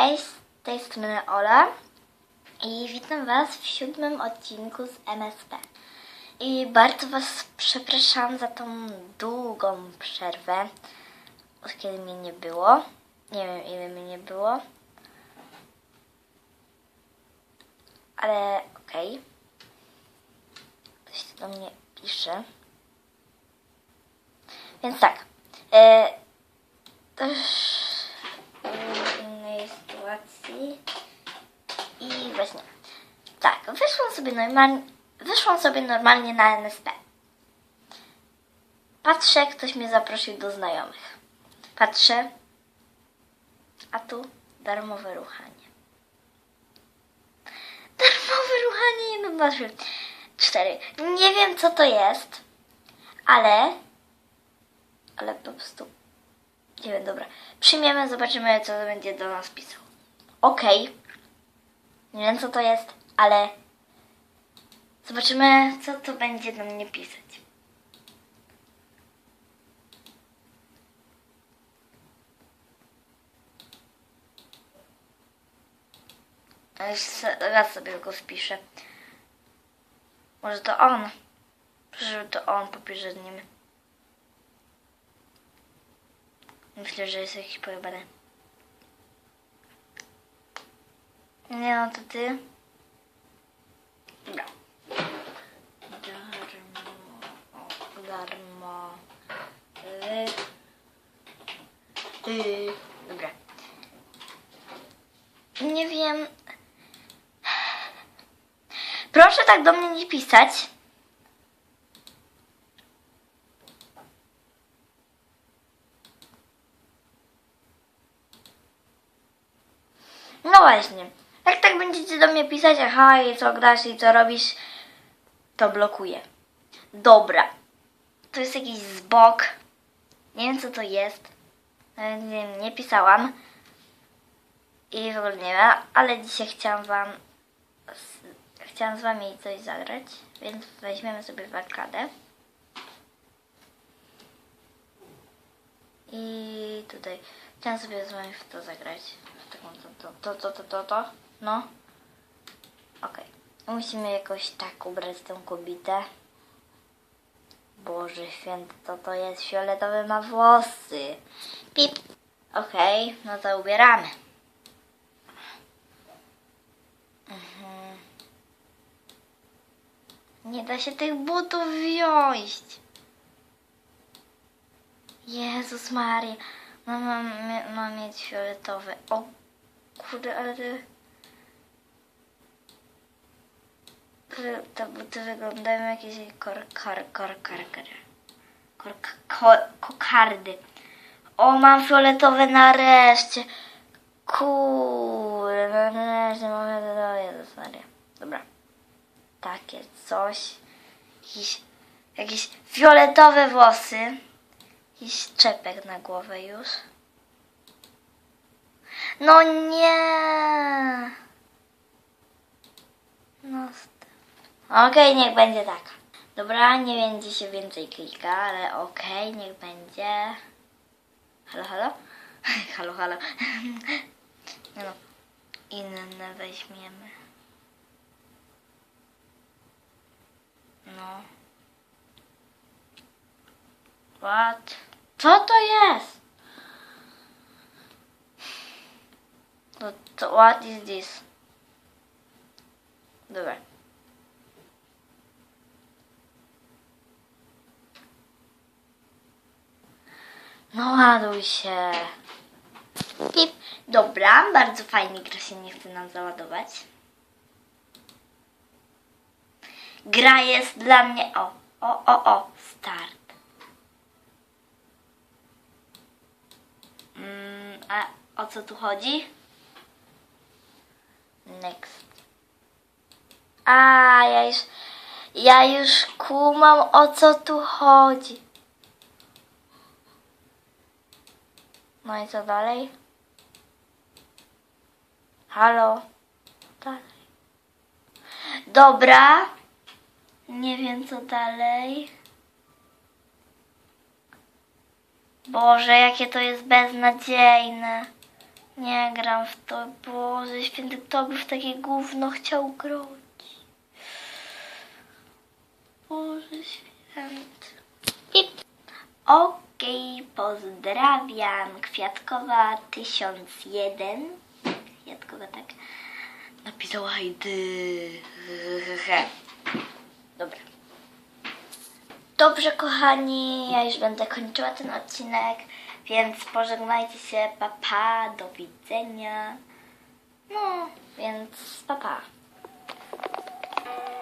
Cześć, z tej strony Ola i witam Was w siódmym odcinku z MSP. I bardzo Was przepraszam za tą długą przerwę, od kiedy mnie nie było. Nie wiem ile mnie nie było. Ale okej. Ktoś tu do mnie pisze. Więc tak. E, też w Tak, wyszłam sobie normalnie, wyszłam sobie normalnie na NSP. Patrzę, ktoś mnie zaprosił do znajomych. Patrzę, a tu darmowe ruchanie. Darmowe ruchanie, jedno, dwa, trzy, cztery. Nie wiem, co to jest, ale, ale po prostu nie wiem, dobra. Przyjmiemy, zobaczymy, co będzie do nas pisał. Okej. Nie wiem, co to jest, ale zobaczymy, co to będzie do mnie pisać. Raz sobie go wpiszę. Może to on. Żeby to on popisze z nim. Myślę, że jest jakiś pojebany. Nie no, to ty. Dobra. Darmo. Darmo. Y, y, Dobra. Nie wiem. Proszę tak do mnie nie pisać. No właśnie. Będziecie do mnie pisać, aha, i co grasz i co robisz, to blokuję. Dobra. To jest jakiś zbok. Nie wiem, co to jest. Nie, nie pisałam. I w ogóle nie wiem, ale dzisiaj chciałam wam... Chciałam z wami coś zagrać, więc weźmiemy sobie w arkadę. I tutaj chciałam sobie z wami w to zagrać. To, to, to, to, to, to. No. Okej. Musimy jakoś tak ubrać tę kobietę. Boże święty, to to jest fioletowy ma włosy. Pip. Okej, no to ubieramy. Mhm. Nie da się tych butów wziąć. Jezus Maria. No mam, mam mieć fioletowe. O kurde, ale te... te- buty wyglądają jakieś kor, kor, kor, kor, kor, kor, ko, kokardy. O, mam fioletowe nareszcie. Kurde, nareszcie mamy to, Jezus Maria. Dobra. Takie coś. Jakiś, jakieś fioletowe włosy. Jakiś czepek na głowę już. No nie. No. Okej, niech będzie tak. Dobra, nie będzie się więcej klika, ale okej, niech będzie. Halo, halo? halo, halo. Nie no, inne weźmiemy. No. What? Co to jest? To, to what is this? Dobra. No ładuj się. Pip. Dobra, bardzo fajnie gra się nie chce nam załadować. Gra jest dla mnie. O, o, o, o, start. Mm, a o co tu chodzi? Next. A, ja już, ja już kumam o co tu chodzi. No i co dalej? Halo? Dalej. Dobra. Nie wiem co dalej. Boże, jakie to jest beznadziejne. Nie gram w to, Boże święty, kto by w takie gówno chciał grać? Boże święty. I okej, pozdrawiam. Kwiatkowa 1001. Kwiatkowa, tak. Napisała Hajdy. Dobra. Dobrze, kochani, ja już będę kończyła ten odcinek, więc pożegnajcie się, papa, do widzenia. No, więc papa. Pa.